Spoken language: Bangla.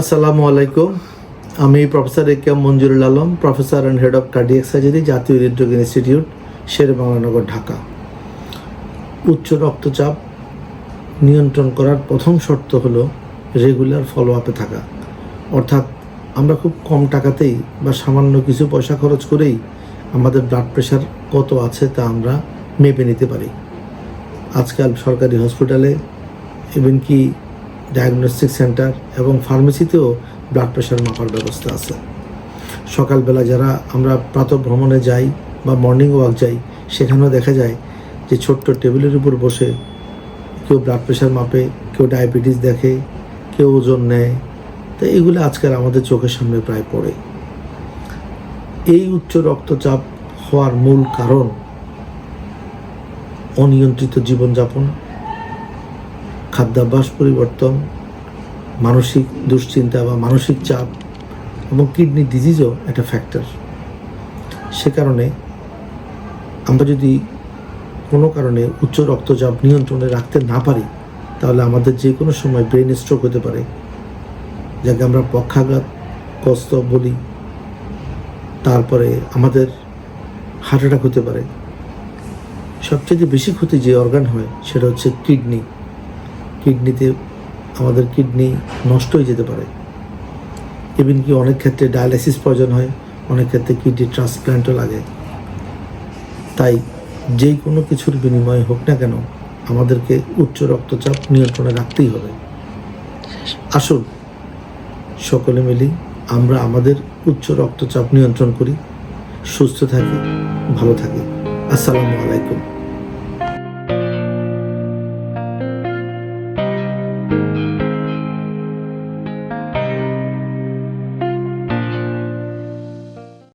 আসসালামু আলাইকুম। আমি professor A K Manjurul Alam, professor and head of cardiac surgery, জাতীয় হৃদরোগ ইনস্টিটিউট, শেরে বাংলানগর ঢাকা। উচ্চ রক্তচাপ নিয়ন্ত্রণ করার প্রথম শর্ত হলো রেগুলার ফলো আপে থাকা। অর্থাৎ আমরা খুব কম টাকাতেই বা সামান্য কিছু পয়সা খরচ করেই আমাদের ব্লাড প্রেশার কত আছে তা আমরা মেপে নিতে পারি। আজকাল সরকারি হসপিটালে ইভেন কি ডায়াগনস্টিক সেন্টার এবং ফার্মেসিতেও ব্লাড প্রেশার মাপার ব্যবস্থা আছে। সকালবেলা যারা আমরা প্রাতঃ ভ্রমণে যাই বা মর্নিং ওয়াক যাই, সেখানেও দেখা যায় যে ছোট্ট টেবিলের উপর বসে কেউ ব্লাড প্রেশার মাপে, কেউ ডায়াবেটিস দেখে, কেউ ওজন নেয়। তো এগুলো আজকাল আমাদের চোখের সামনে প্রায় পড়ে। এই উচ্চ রক্তচাপ হওয়ার মূল কারণ অনিয়ন্ত্রিত জীবনযাপন। খাদ্যাভ্যাস পরিবর্তন, মানসিক দুশ্চিন্তা বা মানসিক চাপ এবং কিডনি ডিজিজও একটা ফ্যাক্টর সে কারণে আমরা যদি কোনো কারণে উচ্চ রক্তচাপ নিয়ন্ত্রণে রাখতে না পারি, তাহলে আমাদের যে কোনো সময় ব্রেন স্ট্রোক হতে পারে। যাকে আমরা পক্ষাঘাত গ্রস্ত বলি। তারপরে আমাদের হার্ট অ্যাটাক হতে পারে। সবচেয়ে বেশি ক্ষতি যে অর্গান হয়, সেটা হচ্ছে কিডনি। কিডনিতে আমাদের কিডনি নষ্ট হয়ে যেতে পারে। ইভেন কি অনেক ক্ষেত্রে ডায়ালাইসিস প্রয়োজন হয়, অনেক ক্ষেত্রে কিডনি ট্রান্সপ্ল্যান্টও লাগে। তাই যে কোনো কিছুর বিনিময়ে হোক না কেন, আমাদেরকে উচ্চ রক্তচাপ নিয়ন্ত্রণে রাখতেই হবে। আসুন, সকলে মিলি আমরা আমাদের উচ্চ রক্তচাপ নিয়ন্ত্রণ করি। সুস্থ থাকি, ভালো থাকি। আসসালামু আলাইকুম।